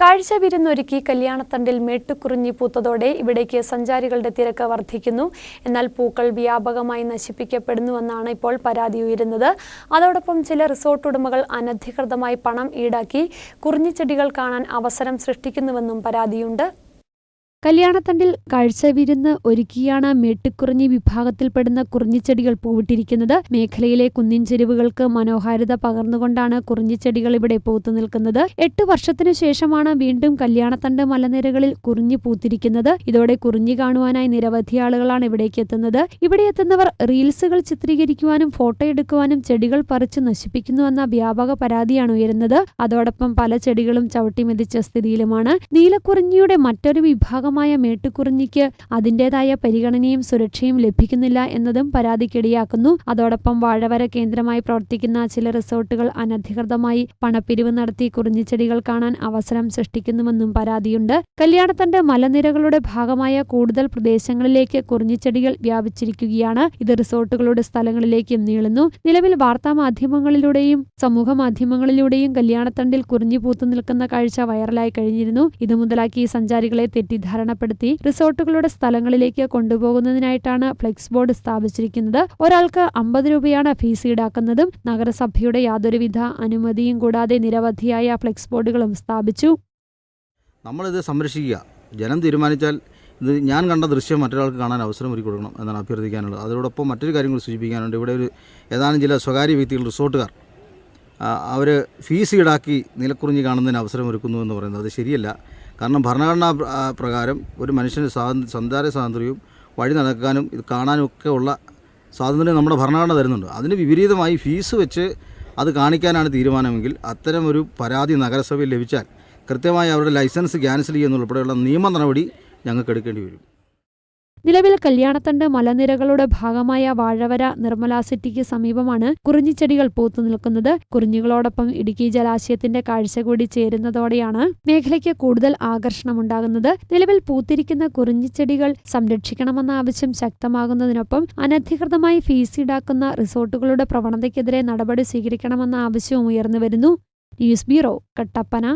കാഴ്ച വിരുന്നൊരുക്കി കല്യാണത്തണ്ടിൽ മേട്ടുകുറിഞ്ഞി പൂത്തതോടെ ഇവിടേക്ക് സഞ്ചാരികളുടെ തിരക്ക് വർദ്ധിക്കുന്നു. എന്നാൽ പൂക്കൾ വ്യാപകമായി നശിപ്പിക്കപ്പെടുന്നുവെന്നാണ് ഇപ്പോൾ പരാതി ഉയരുന്നത്. അതോടൊപ്പം ചില റിസോർട്ട് ഉടമകൾ അനധികൃതമായി പണം ഈടാക്കി കുറിഞ്ഞിച്ചെടികൾ കാണാൻ അവസരം സൃഷ്ടിക്കുന്നുവെന്നും പരാതിയുണ്ട്. കല്യാണത്തണ്ടിൽ കാഴ്ച കാഴ്ചവിരുന്ന് ഒരുക്കിയാണ് മേട്ടിക്കുറിഞ്ഞി വിഭാഗത്തിൽപ്പെടുന്ന കുറിഞ്ഞിച്ചെടികൾ പൂവിട്ടിരിക്കുന്നത്. മേഖലയിലെ കുന്നിൻ ചെരുവുകൾക്ക് മനോഹാരിത പകർന്നുകൊണ്ടാണ് കുറിഞ്ഞിച്ചെടികൾ ഇവിടെ പൂത്തു നിൽക്കുന്നത്. എട്ട് വർഷത്തിനു ശേഷമാണ് വീണ്ടും കല്യാണത്തണ്ട് മലനിരകളിൽ കുറിഞ്ഞി പൂത്തിരിക്കുന്നത്. ഇതോടെ കുറിഞ്ഞി കാണുവാനായി നിരവധി ആളുകളാണ് ഇവിടേക്ക് എത്തുന്നത്. ഇവിടെ എത്തുന്നവർ റീൽസുകൾ ചിത്രീകരിക്കുവാനും ഫോട്ടോ എടുക്കുവാനും ചെടികൾ പറിച്ചു നശിപ്പിക്കുന്നുവെന്ന വ്യാപക പരാതിയാണ് ഉയരുന്നത്. അതോടൊപ്പം പല ചെടികളും ചവിട്ടിമെതിച്ച സ്ഥിതിയിലുമാണ്. നീലക്കുറിഞ്ഞിയുടെ മറ്റൊരു വിഭാഗമായ മേട്ടുകുറിഞ്ഞിക്ക് അതിന്റേതായ പരിഗണനയും സുരക്ഷയും ലഭിക്കുന്നില്ല എന്നതും പരാതിക്കിടയാക്കുന്നു. അതോടൊപ്പം വാഴവര കേന്ദ്രമായി പ്രവർത്തിക്കുന്ന ചില റിസോർട്ടുകൾ അനധികൃതമായി പണപ്പിരിവ് നടത്തി കുറിഞ്ഞിച്ചെടികൾ കാണാൻ അവസരം സൃഷ്ടിക്കുന്നുവെന്നും പരാതിയുണ്ട്. കല്യാണത്തണ്ട് മലനിരകളുടെ ഭാഗമായ കൂടുതൽ പ്രദേശങ്ങളിലേക്ക് കുറിഞ്ഞിച്ചെടികൾ വ്യാപിച്ചിരിക്കുകയാണ്. ഇത് റിസോർട്ടുകളുടെ സ്ഥലങ്ങളിലേക്കും നീളുന്നു. നിലവിൽ വാർത്താ മാധ്യമങ്ങളിലൂടെയും സമൂഹ മാധ്യമങ്ങളിലൂടെയും കല്യാണത്തണ്ടിൽ കുറിഞ്ഞു പൂത്തു നിൽക്കുന്ന കാഴ്ച വൈറലായി കഴിഞ്ഞിരുന്നു. ഇത് മുതലാക്കി സഞ്ചാരികളെ തെറ്റിദ്ധാരണപ്പെടുത്തി റിസോർട്ടുകളുടെ സ്ഥലങ്ങളിലേക്ക് കൊണ്ടുപോകുന്നതിനായിട്ടാണ് ഫ്ലെക്സ് ബോർഡ് സ്ഥാപിച്ചിരിക്കുന്നത്. ഒരാൾക്ക് അമ്പത് രൂപയാണ് ഫീസ് ഈടാക്കുന്നതും നഗരസഭയുടെ യാതൊരുവിധ അനുമതിയും കൂടാതെ നിരവധിയായ ഫ്ലെക്സ് ബോർഡുകളും സ്ഥാപിച്ചു. നമ്മളിത് സംരക്ഷിക്കുക. ജനം തീരുമാനിച്ചാൽ ഇത് ഞാൻ കണ്ട ദൃശ്യം മറ്റൊരാൾക്ക് കാണാൻ അവസരം ഒരുക്കി കൊടുക്കണം എന്നാണ് അഭ്യർത്ഥിക്കാനുള്ളത്. അതോടൊപ്പം മറ്റൊരു കാര്യങ്ങൾ സൂചിപ്പിക്കാനുണ്ട്. ഇവിടെ ഒരു ഏതാനും ചില സ്വകാര്യ വ്യക്തികൾ റിസോർട്ടുകാർ അവർ ഫീസ് ഈടാക്കി നിലക്കുറിഞ്ഞ് കാണുന്നതിന് അവസരം ഒരുക്കുന്നു എന്ന് പറയുന്നത്. അത് ശരിയല്ല. കാരണം ഭരണഘടനാ പ്രകാരം ഒരു മനുഷ്യന് സ്വാതന്ത്ര്യ സഞ്ചാര സ്വാതന്ത്ര്യവും വഴി നടക്കാനും ഇത് കാണാനും ഒക്കെ ഉള്ള സ്വാതന്ത്ര്യം നമ്മുടെ ഭരണഘടന തരുന്നുണ്ട്. അതിന് വിപരീതമായി ഫീസ് വെച്ച് അത് കാണിക്കാനാണ് തീരുമാനമെങ്കിൽ അത്തരം ഒരു പരാതി നഗരസഭയിൽ ലഭിച്ചാൽ കൃത്യമായി അവരുടെ ലൈസൻസ് ക്യാൻസൽ ചെയ്യുന്നുൾപ്പെടെയുള്ള നിയമ നടപടി ഞങ്ങൾക്ക് എടുക്കേണ്ടി വരും. നിലവിൽ കല്യാണത്തണ്ട് മലനിരകളുടെ ഭാഗമായ വാഴവര നിർമ്മല സിറ്റിക്ക് സമീപമാണ് കുറിഞ്ഞിച്ചെടികൾ പൂത്തു നിൽക്കുന്നത്. കുറിഞ്ഞുകളോടൊപ്പം ഇടുക്കി ജലാശയത്തിന്റെ കാഴ്ച കൂടി ചേരുന്നതോടെയാണ് മേഖലയ്ക്ക് കൂടുതൽ ആകർഷണമുണ്ടാകുന്നത്. നിലവിൽ പൂത്തിരിക്കുന്ന കുറിഞ്ഞിച്ചെടികൾ സംരക്ഷിക്കണമെന്ന ആവശ്യം ശക്തമാകുന്നതിനൊപ്പം അനധികൃതമായി ഫീസ് ഈടാക്കുന്ന റിസോർട്ടുകളുടെ പ്രവണതയ്ക്കെതിരെ നടപടി സ്വീകരിക്കണമെന്ന ആവശ്യവും ഉയർന്നു വരുന്നു. News bureau Kattappana.